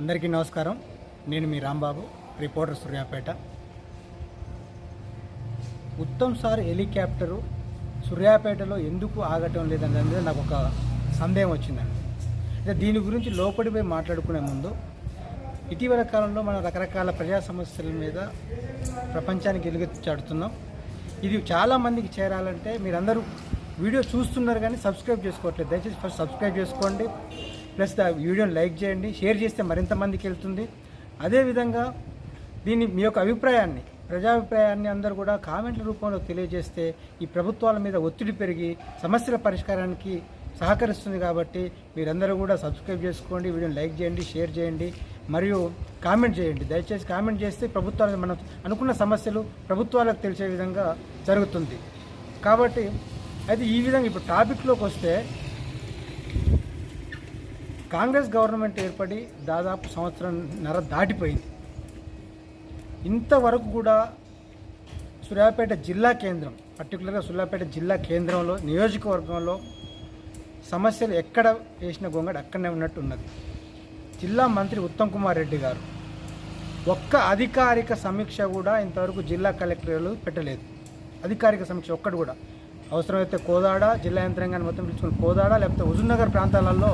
అందరికీ నమస్కారం. నేను మీ Rambabu reporter Suryapet. Uttam sir helicopter సూర్యాపేటలో ఎందుకు ఆగటం లేదనే నాకు ఒక సందేహం వచ్చిందండి. దీని గురించి లోపలిపై మాట్లాడుకునే ముందు ఇటీవల కాలంలో మనం రకరకాల ప్రజా సమస్యల మీద ప్రపంచానికి ఎలుగెత్తి చాటుతున్నాం. ఇది చాలా మందికి చేరాలంటే మీరందరూ వీడియో చూస్తున్నారు కానీ సబ్స్క్రైబ్ చేసుకోవట్లేదు. దయచేసి ఫస్ట్ సబ్స్క్రైబ్ చేసుకోండి. ప్లస్ ఆ వీడియోని లైక్ చేయండి షేర్ చేస్తే మరింత మందికి వెళ్తుంది. అదేవిధంగా దీన్ని మీ యొక్క అభిప్రాయాన్ని ప్రజాభిప్రాయాన్ని అందరూ కూడా కామెంట్ల రూపంలో తెలియజేస్తే ఈ ప్రభుత్వాల మీద ఒత్తిడి పెరిగి సమస్యల పరిష్కారానికి సహకరిస్తుంది కాబట్టి మీరందరూ కూడా సబ్స్క్రైబ్ చేసుకోండి వీడియోని లైక్ చేయండి షేర్ చేయండి మరియు కామెంట్ చేయండి. దయచేసి కామెంట్ చేస్తే ప్రభుత్వాలకు మనం అనుకున్న సమస్యలు ప్రభుత్వాలకు తెలిసే విధంగా జరుగుతుంది. కాబట్టి అయితే ఈ విధంగా ఇప్పుడు టాపిక్లోకి వస్తే కాంగ్రెస్ గవర్నమెంట్ ఏర్పడి దాదాపు సంవత్సరం నర దాటిపోయింది. ఇంతవరకు కూడా సూర్యాపేట జిల్లా కేంద్రం పర్టికులర్గా సూర్యాపేట జిల్లా కేంద్రంలో నియోజకవర్గంలో సమస్యలు ఎక్కడ వేసిన గొంగడు అక్కడనే ఉన్నట్టు ఉన్నది జిల్లా మంత్రి ఉత్తమ్ కుమార్ రెడ్డి గారు ఒక్క అధికారిక సమీక్ష కూడా ఇంతవరకు జిల్లా కలెక్టర్లు పెట్టలేదు. అధికారిక సమీక్ష ఒక్కటి కూడా. అవసరమైతే కోదాడ జిల్లా యంత్రాంగాన్ని మొత్తం పిలుచుకుని కోదాడ లేకపోతే హుజూర్నగర్ ప్రాంతాలలో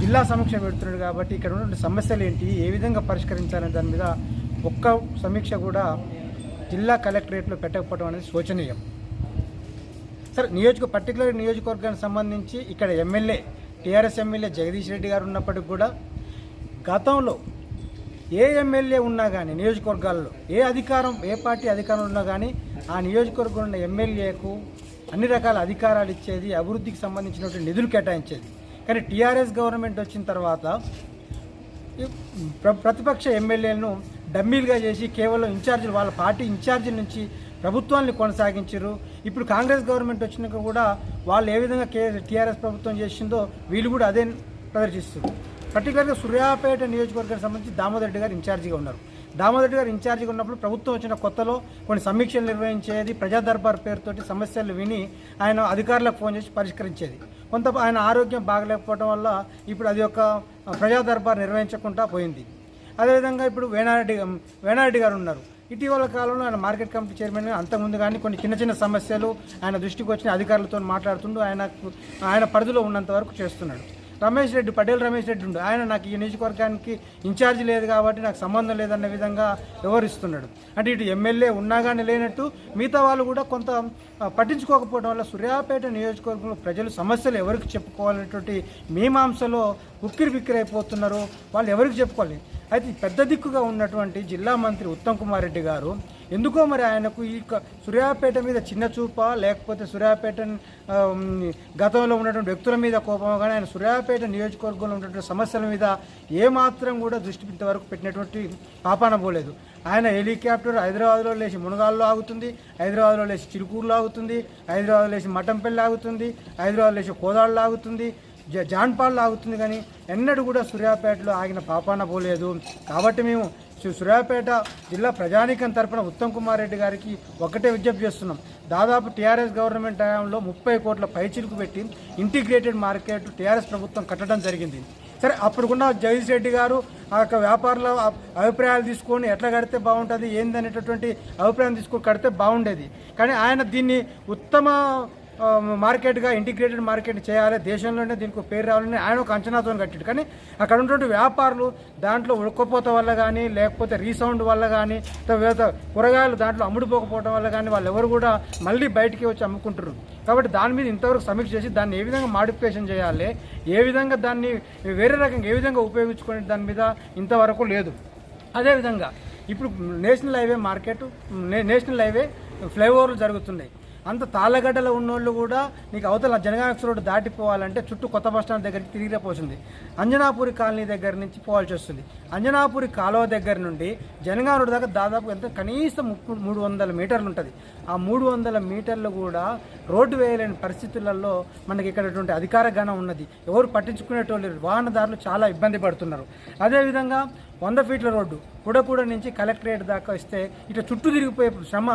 జిల్లా సమీక్ష పెడుతున్నాడు కాబట్టి ఇక్కడ ఉన్నటువంటి సమస్యలు ఏంటి ఏ విధంగా పరిష్కరించాలనే దాని మీద ఒక్క సమీక్ష కూడా జిల్లా కలెక్టరేట్లో పెట్టకపోవడం అనేది శోచనీయం. సార్ నియోజక పర్టికులర్ నియోజకవర్గానికి సంబంధించి ఇక్కడ MLA TRS MLA Jagadish Reddy garu ఉన్నప్పటికి కూడా గతంలో ఏ ఎమ్మెల్యే ఉన్నా కానీ నియోజకవర్గాల్లో ఏ అధికారం ఏ పార్టీ అధికారం ఉన్నా కానీ ఆ నియోజకవర్గంలో ఉన్న ఎమ్మెల్యేకు అన్ని రకాల అధికారాలు ఇచ్చేది అభివృద్ధికి సంబంధించినటువంటి నిధులు కేటాయించేది. కానీ టీఆర్ఎస్ గవర్నమెంట్ వచ్చిన తర్వాత ప్ర ప్రతిపక్ష ఎమ్మెల్యేలను డమ్మీలుగా చేసి కేవలం ఇన్ఛార్జీలు వాళ్ళ పార్టీ ఇన్ఛార్జీల నుంచి ప్రభుత్వాన్ని కొనసాగించారు. ఇప్పుడు కాంగ్రెస్ గవర్నమెంట్ వచ్చినాక కూడా వాళ్ళు ఏ విధంగా కే టీఆర్ఎస్ ప్రభుత్వం చేసిందో వీళ్ళు కూడా అదే ప్రదర్శిస్తారు పర్టికులర్గా సూర్యాపేట నియోజకవర్గానికి సంబంధించి దామోదర్ రెడ్డి గారు ఇన్ఛార్జిగా ఉన్నారు. దామోదర్ రెడ్డి గారు ఇన్ఛార్జిగా ఉన్నప్పుడు ప్రభుత్వం వచ్చిన కొత్తలో కొన్ని సమీక్షలు నిర్వహించేది ప్రజా దర్బార్ పేరుతోటి సమస్యలు విని ఆయన అధికారులకు ఫోన్ చేసి పరిష్కరించేది. కొంత ఆయన ఆరోగ్యం బాగలేకపోవడం వల్ల ఇప్పుడు అది ఒక ప్రజాదర్బార్ నిర్వహించకుండా పోయింది. అదేవిధంగా ఇప్పుడు వేణారెడ్డి వేణారెడ్డి గారు ఉన్నారు. ఇటీవల కాలంలో ఆయన మార్కెట్ కమిటీ చైర్మన్ అంతకుముందు కానీ కొన్ని చిన్న చిన్న సమస్యలు ఆయన దృష్టికి వచ్చిన అధికారులతో మాట్లాడుతుంటూ ఆయన ఆయన పరిధిలో ఉన్నంత వరకు చేస్తున్నాడు. రమేష్ రెడ్డి పటేల్ రమేష్ రెడ్డి ఉండు. ఆయన నాకు ఈ నియోజకవర్గానికి ఇన్ఛార్జ్ లేదు కాబట్టి నాకు సంబంధం లేదన్న విధంగా వివరిస్తున్నాడు అంటే ఇటు ఎమ్మెల్యే ఉన్నా కానీ లేనట్టు మిగతా వాళ్ళు కూడా కొంత పట్టించుకోకపోవడం వల్ల సూర్యాపేట నియోజకవర్గంలో ప్రజలు సమస్యలు ఎవరికి చెప్పుకోవాలనేటువంటి మీమాంసలో ఉక్కిరి బిక్కిరి అయిపోతున్నారు. వాళ్ళు ఎవరికి చెప్పుకోవాలి? అయితే పెద్ద దిక్కుగా ఉన్నటువంటి జిల్లా మంత్రి ఉత్తమ్ కుమార్ రెడ్డి గారు ఎందుకో మరి ఆయనకు ఈ సూర్యాపేట మీద చిన్న చూప లేకపోతే సూర్యాపేట గతంలో ఉన్నటువంటి వ్యక్తుల మీద కోపం కానీ ఆయన సూర్యాపేట నియోజకవర్గంలో ఉన్నటువంటి సమస్యల మీద ఏమాత్రం కూడా దృష్టి ఇంతవరకు పెట్టినటువంటి పాపాన పోలేదు. ఆయన హెలికాప్టర్ హైదరాబాద్లో లేచి మునగాల్లో ఆగుతుంది హైదరాబాద్లో లేచి చిలుకూరులో ఆగుతుంది హైదరాబాద్లో లేచి మటంపల్లి ఆగుతుంది హైదరాబాద్ లేచి కోదాళ్ళు ఆగుతుంది జ ఆగుతుంది కానీ ఎన్నడూ కూడా సూర్యాపేటలో ఆగిన పాపాన పోలేదు. కాబట్టి మేము శ్రీ సూర్యాపేట జిల్లా ప్రజానీకం తరపున ఉత్తమ్ కుమార్ రెడ్డి గారికి ఒకటే విజ్ఞప్తి చేస్తున్నాం. దాదాపు టీఆర్ఎస్ గవర్నమెంట్ హయాంలో ముప్పై కోట్ల పైచిలుకు పెట్టి ఇంటిగ్రేటెడ్ మార్కెట్ టీఆర్ఎస్ ప్రభుత్వం కట్టడం జరిగింది. సరే అప్పుడుకున్న జగదీష్ రెడ్డి గారు ఆ యొక్క వ్యాపారుల అభిప్రాయాలు తీసుకొని ఎట్లా కడితే బాగుంటుంది ఏందనేటటువంటి అభిప్రాయం తీసుకొని కడితే బాగుండేది. కానీ ఆయన దీన్ని ఉత్తమ మార్కెట్గా ఇంటిగ్రేటెడ్ మార్కెట్ చేయాలి. దేశంలోనే దీనికి పేరు రావాలని ఆయన ఒక అంచనాతో కట్టాడు. కానీ అక్కడ ఉన్నటువంటి వ్యాపారులు దాంట్లో ఉడకపోత వల్ల కానీ లేకపోతే రీసౌండ్ వల్ల కానీ తర్వాత కూరగాయలు దాంట్లో అమ్ముడుపోకపోవడం వల్ల కానీ వాళ్ళు ఎవరు కూడా మళ్ళీ బయటికి వచ్చి అమ్ముకుంటారు కాబట్టి దాని మీద ఇంతవరకు సమీక్ష చేసి దాన్ని ఏ విధంగా మాడిఫికేషన్ చేయాలి ఏ విధంగా దాన్ని వేరే రకంగా ఏ విధంగా ఉపయోగించుకునే దాని మీద ఇంతవరకు లేదు. అదేవిధంగా ఇప్పుడు నేషనల్ హైవే మార్కెట్ నే- నేషనల్ హైవే ఫ్లైఓవర్లు జరుగుతున్నాయి. అంత తాళ్ళగడ్డలో ఉన్నోళ్ళు కూడా నీకు అవతల జనగాక్స్ రోడ్డు దాటిపోవాలంటే చుట్టూ కొత్త బస్ స్టాండ్ దగ్గరికి తిరిగిపోతుంది అంజనాపురి కాలనీ దగ్గర నుంచి పోవాల్సి వస్తుంది. అంజనాపురి కాలువ దగ్గర నుండి జనగా రోడ్డు దాకా దాదాపు ఎంత? కనీసం మూడు వందల మీటర్లు ఉంటుంది. ఆ మూడు వందల మీటర్లు కూడా రోడ్డు వేయలేని పరిస్థితులలో మనకి ఇక్కడ అధికార గణం ఉన్నది. ఎవరు పట్టించుకునేటోళ్ళు వాహనదారులు చాలా ఇబ్బంది పడుతున్నారు. అదేవిధంగా వంద ఫీట్ల రోడ్డు పుడకూడ నుంచి కలెక్టరేట్ దాకా వస్తే ఇట్లా చుట్టూ తిరిగిపోయే శ్రమ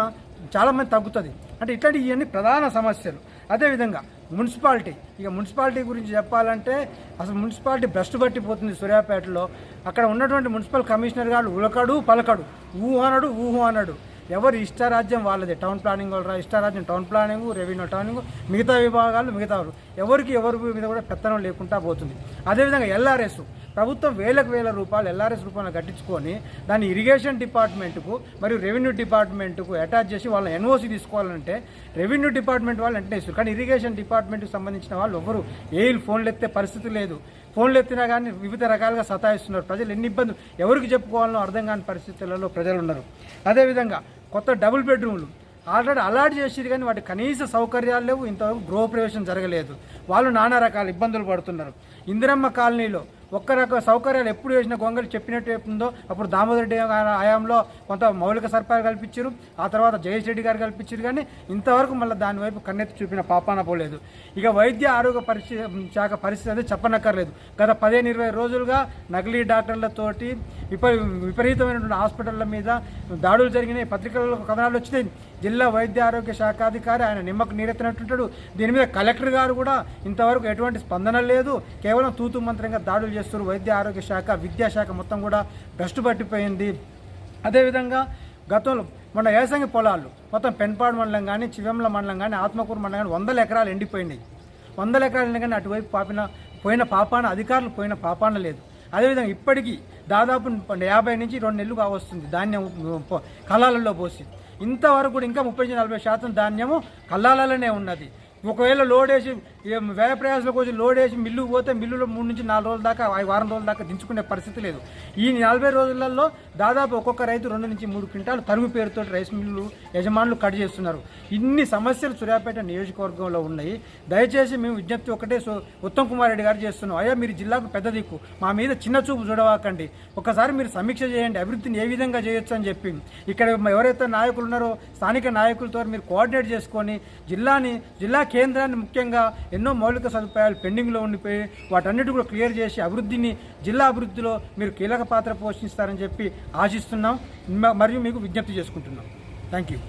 చాలామంది తగ్గుతుంది. అంటే ఇట్లాంటి ఇవన్నీ ప్రధాన సమస్యలు. అదేవిధంగా మున్సిపాలిటీ. ఇక మున్సిపాలిటీ గురించి చెప్పాలంటే అసలు మున్సిపాలిటీ భ్రష్టు పట్టిపోతుంది సూర్యాపేటలో. అక్కడ ఉన్నటువంటి మున్సిపల్ కమిషనర్ గారు ఉలకడు పలకడు. ఊహు అనడు ఊహు అనడు. ఎవరు ఇష్టారాజ్యం వాళ్ళది. టౌన్ ప్లానింగ్ వాళ్ళ ఇష్టారాజ్యం టౌన్ ప్లానింగ్ రెవెన్యూ టౌనింగ్ మిగతా విభాగాలు మిగతా ఎవరికి ఎవరి మీద కూడా పెత్తనం లేకుండా పోతుంది. అదేవిధంగా ఎల్ఆర్ఎస్. ప్రభుత్వం వేలకు వేల రూపాయలు ఎల్ఆర్ఎస్ రూపంలో కట్టించుకొని దాన్ని ఇరిగేషన్ డిపార్ట్మెంట్కు మరియు రెవెన్యూ డిపార్ట్మెంట్కు అటాచ్ చేసి వాళ్ళ ఎన్ఓసి తీసుకోవాలంటే రెవెన్యూ డిపార్ట్మెంట్ వాళ్ళు వెంటనే ఇస్తారు. కానీ ఇరిగేషన్ డిపార్ట్మెంట్కి సంబంధించిన వాళ్ళు ఎవరు ఏ ఫోన్లు ఎత్తే పరిస్థితి లేదు. ఫోన్లు ఎత్తినా కానీ వివిధ రకాలుగా సతాయిస్తున్నారు. ప్రజలు ఎన్ని ఇబ్బందులు ఎవరికి చెప్పుకోవాలనో అర్థం కాని పరిస్థితులలో ప్రజలు ఉన్నారు అదేవిధంగా కొత్త డబుల్ బెడ్రూమ్లు ఆల్రెడీ అలాట్ చేసిరు కానీ వాటి కనీస సౌకర్యాలు లేవు. ఇంతవరకు గృహప్రవేశం జరగలేదు. వాళ్ళు నానా రకాల ఇబ్బందులు పడుతున్నారు. ఇందిరమ్మ కాలనీలో ఒక్క రకం సౌకర్యాలు ఎప్పుడు వేసిన గొంగలు చెప్పినట్టు చెప్తుందో అప్పుడు దామోదర్ రెడ్డి గారి హయాంలో కొంత మౌలిక సరఫరా కల్పించారు. ఆ తర్వాత జయేష్ రెడ్డి గారు కల్పించారు కానీ ఇంతవరకు మళ్ళీ దాని వైపు కన్నెత్తి చూపిన పాపాన పోలేదు. ఇక వైద్య ఆరోగ్య పరిస్థితి శాఖ పరిస్థితి అనేది చెప్పనక్కర్లేదు. గత పదిహేను ఇరవై రోజులుగా నకిలీ డాక్టర్లతోటి విప విపరీతమైనటువంటి హాస్పిటళ్ళ మీద దాడులు జరిగినాయి. పత్రికలలో కథనాలు వచ్చినాయి. జిల్లా వైద్య ఆరోగ్య శాఖాధికారి ఆయన నిమ్మకు నీరెత్తినట్టుంటాడు. దీని మీద కలెక్టర్ గారు కూడా ఇంతవరకు ఎటువంటి స్పందన లేదు. కేవలం తూతు మంత్రంగా దాడులు చేస్తారు వైద్య ఆరోగ్య శాఖ విద్యాశాఖ మొత్తం కూడా భ్రష్టు పట్టిపోయింది. అదేవిధంగా గతంలో మన వేసంగి పొలాలు మొత్తం పెన్పాడు మండలం కానీ చివెంల మండలం కానీ ఆత్మకూరు మండలం కానీ వందల ఎకరాలు ఎండిపోయినాయి. వందల ఎకరాలు ఎండి కానీ అటువైపు పాపిన పోయిన పాపాన అధికారులు పోయిన పాపాన లేదు. అదేవిధంగా ఇప్పటికీ దాదాపు యాభై నుంచి రెండు నెలలు కావస్తుంది ధాన్యం కళాలలో పోసి. ఇంతవరకు కూడా ఇంకా ముప్పై నుంచి నలభై శాతం ధాన్యము కళ్ళాలలోనే ఉన్నది. ఒకవేళ లోడ్ వేసి ఏం వ్యయ ప్రయాసాలకు వచ్చి లోడ్ వేసి మిల్లుకు పోతే మిల్లులో మూడు నుంచి నాలుగు రోజుల దాకా ఐదు వారం రోజుల దాకా దించుకునే పరిస్థితి లేదు. ఈ నలభై రోజులలో దాదాపు ఒక్కొక్క రైతు రెండు నుంచి మూడు క్వింటాలు తరుగు పేరుతో రైస్ మిల్లు యజమానులు కట్ చేస్తున్నారు. ఇన్ని సమస్యలు సూర్యాపేట నియోజకవర్గంలో ఉన్నాయి. దయచేసి మేము విజ్ఞప్తి ఒకటే ఉత్తమ్ కుమార్ రెడ్డి గారు చేస్తున్నాం. అయ్యా మీరు జిల్లాకు పెద్ద దిక్కు. మా మీద చిన్న చూపు చూడవాకండి. ఒకసారి మీరు సమీక్ష చేయండి. అభివృద్ధిని ఏ విధంగా చేయొచ్చు అని చెప్పి. ఇక్కడ ఎవరైతే నాయకులు ఉన్నారో స్థానిక నాయకులతో మీరు కోఆర్డినేట్ చేసుకొని జిల్లాని జిల్లా కేంద్రాన్ని ముఖ్యంగా ఎన్నో మౌలిక సదుపాయాలు పెండింగ్లో ఉండిపోయి వాటన్నిటి కూడా క్లియర్ చేసి అభివృద్ధిని జిల్లా అభివృద్ధిలో మీరు కీలక పాత్ర పోషిస్తారని చెప్పి ఆశిస్తున్నాం. మరియు మీకు విజ్ఞప్తి చేసుకుంటున్నాం. Thank you